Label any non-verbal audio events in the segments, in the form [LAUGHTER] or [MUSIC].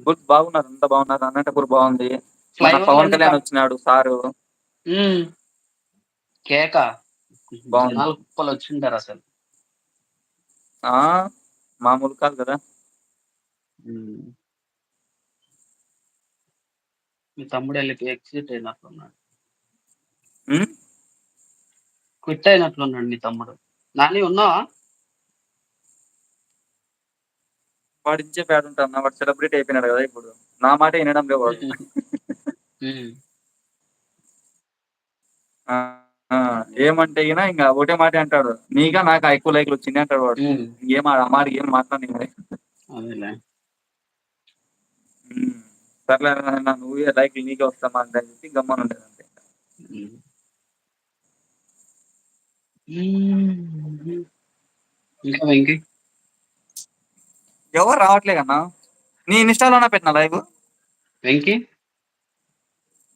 Good బాగున్నారు. అంత బాగున్నారు? అనంతపూర్ బాగుంది. మన పవన్ కళ్యాణ్ వచ్చినాడు సారు. కేక? బాగుంది. వచ్చింటారు అసలు. ఆ మామూలు కాదు కదా. మీ తమ్ముడు వెళ్ళి ఎక్సిట్ అయినట్లున్నాడు? క్విట్ అయినట్లున్నాడు మీ తమ్ముడు. నాని ఉన్నావా? వాడు ఇచ్చే ప్యాడ్ ఉంటాను వాడు సెలబ్రిటీ అయిపోయినాడు కదా ఇప్పుడు. నా మాట వినడం లేవు వాడు. [LAUGHS] ఏమంటే గినా ఇంకా ఒకటే మాట అంటాడు నీగా నాకు ఎక్కువ లైక్లు వచ్చింది అంటాడు వాడు. ఏం ఆ మాట ఏం మాట్లాడి సర్లే నువ్వే లైక్లు నీకే వస్తామా అని చెప్పి గమ్మని ఉండేది అంతే. ఇంకా వెంకీ ఎవరు రావట్లే కన్నా నీ ఇన్స్టాలోనే పెట్టిన లైవ్? వెంకీ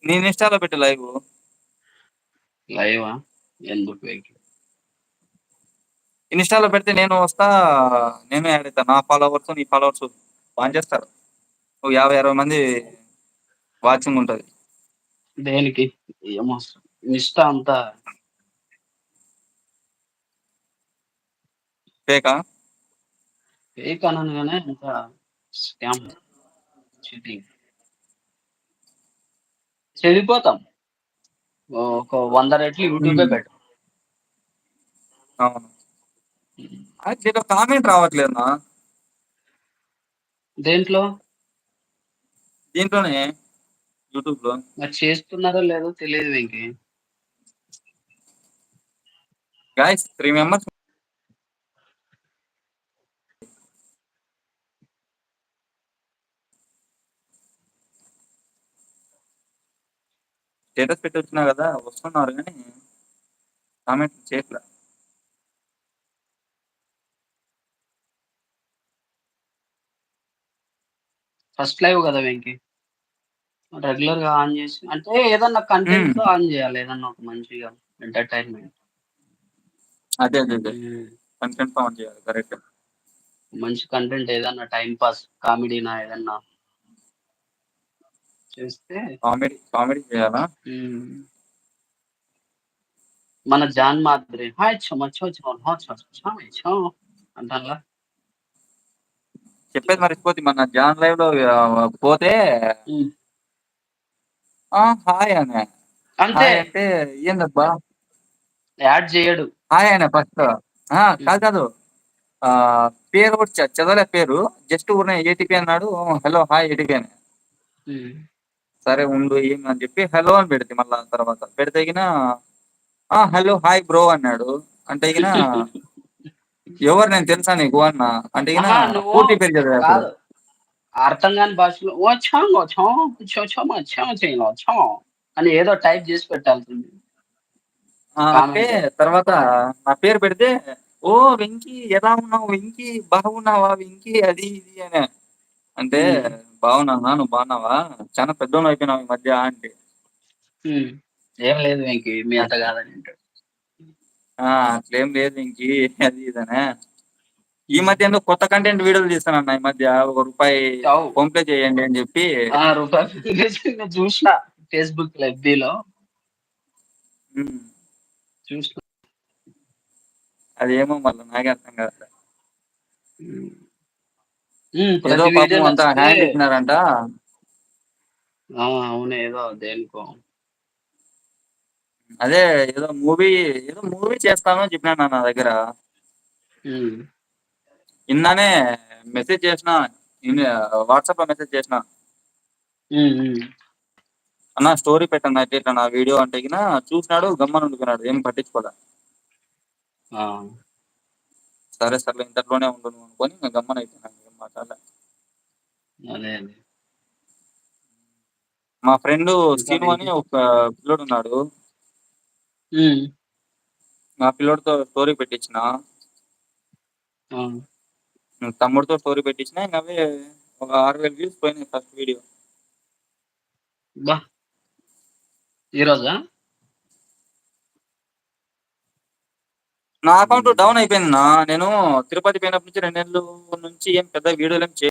నీ ఇన్స్టాలో పెట్టు లైవ్? లైవా? ఎందుకు వెంకీ ఇన్స్టాలో పెడితే నేను వస్తా నేను యాడ్ అవుతా నా ఫాలోవర్స్ నీ ఫాలోవర్స్ బాగా చేస్తారు. ఓ యాభై అరవై మంది వాచింగ్ ఉంటది. దేనికి? ఏమో ఇష్టం అంతా ఫేకా? ఫేక్ అనగానే అంత స్కామ్ చీటింగ్? చెడిపోతాం ఒక వంద రెట్లు యూట్యూబే అవును. ఏదో కామెంట్ రావట్లేదన్నా దేంట్లో? దీంట్లోనే యూట్యూబ్లో మరి చేస్తున్నారో లేదో తెలియదు Venky guys three members status పెట్టి వచ్చినా కదా వస్తున్నారు కానీ కామెంట్ చేయట్లే. ఫస్ట్ లైవ్ కదా వెంకీ? రెగ్యులర్గా ఆన్ చేసి అంటే ఏదన్నా కంటెంట్ Hmm. తో ఆన్ చేయాలి ఏదన్నా ఒక మంచిగా ఎంటర్టైన్మెంట్ అదే అదే అదే. కంటెంట్ ఆన్ చేయాలి కరెక్ట్ మంచి కంటెంట్ ఏదన్నా టైం పాస్ కామెడీనా ఏదన్నా. చేస్తే కామెడీ కామెడీ చేయాలా. మన జాన్ మాద్రి. హాయ్ చమ చో చో హో చో చో చో అంటారా చెప్పేది మర్చిపోతే మన జాన్ లైవ్లో పోతే ఆ హాయ్ అనే. అంతే. అంటే ఏందబ్బా? యాడ్ చేయడు. హాయ్ అనే ఫస్ట్. కాదు కాదు. ఆ పేరు కూడా చదవలే పేరు. జస్ట్ ఊరినే ఏటీపీ అన్నాడు. హలో హాయ్ ఏటీపీ అని. సరే ఉండు ఏం అని చెప్పి హలో అని పెడితే మళ్ళా తర్వాత. పెడితే ఆ హలో హాయ్ బ్రో అన్నాడు. అంటే గిన ఎవరు నేను తెలుసా నీకు అన్న. అంటే గిన ఆహా, నువ్వు పూర్తి పేరు చదివాడు కాదు. అర్థం కాని భాషలో ఓ చాంగో చో చో చో అని ఏదో టైప్ చేసి పెట్టాల్సింది. అంటే. తర్వాత నా పేరు పెడితే ఓ వెంకీ ఎలా ఉన్నావు వెంకీ? బాగున్నావా వెంకీ? అది ఇది అని. అంటే మ్మ్. బాగున్నానా నువ్వు బాగున్నావా? చాలా పెద్దోళ్ళు అయిపోయినావు ఈ మధ్య అంటే. ఏం లేదు వెంకీ మీ అంత కాదని అంటాడు. అట్లేం లేదు వెంకీ అది ఇదనే. ఈ మధ్య ఎందుకు కొత్త కంటెంట్ వీడియోలు తీస్తానన్న ఈ మధ్య ఒక రూపాయి. ఫోన్ పే చేయండి అని చెప్పి. రూపాయి చూసిన ఫేస్బుక్లో చూసిన. అదేమో మళ్ళీ నాకే అర్థం కాదు ఏదో పాపం అంతా హ్యాండ్ ఇచ్చినారంట. అవును ఏదో దేనికో. అదే ఏదో మూవీ ఏదో మూవీ చేస్తాను అని చెప్పినాను నా దగ్గర. ఇందానే మెసేజ్ చేసిన వాట్సాప్లో మెసేజ్ చేసిన. అన్న స్టోరీ పెట్టండి అయితే ఇట్లా నా వీడియో అంటే చూసినాడు గమ్మని ఉండిపోయినాడు ఏం పట్టించుకోలే. ఆ, సరే సర్లే ఇంతట్లోనే ఉండు అనుకొని గమ్మన అయిపోయినాను అదే అదే మా ఫ్రెండ్ శ్రీను అని ఒక పిల్లోడు ఉన్నాడు. ఆ పిల్లోడితో స్టోరీ పెట్టించిన. తమ్ముడితో స్టోరీ పెట్టించిన. ఇంకా అవే ఒక ఆరు వేల వ్యూస్ పోయినాయి ఫస్ట్ వీడియో బా. ఈరోజా నా అకౌంట్ డౌన్ అయిపోయింది నా. నేను తిరుపతి పోయినప్పటి నుంచి రెండు నెలల నుంచి ఏం పెద్ద వీడియోలు ఏం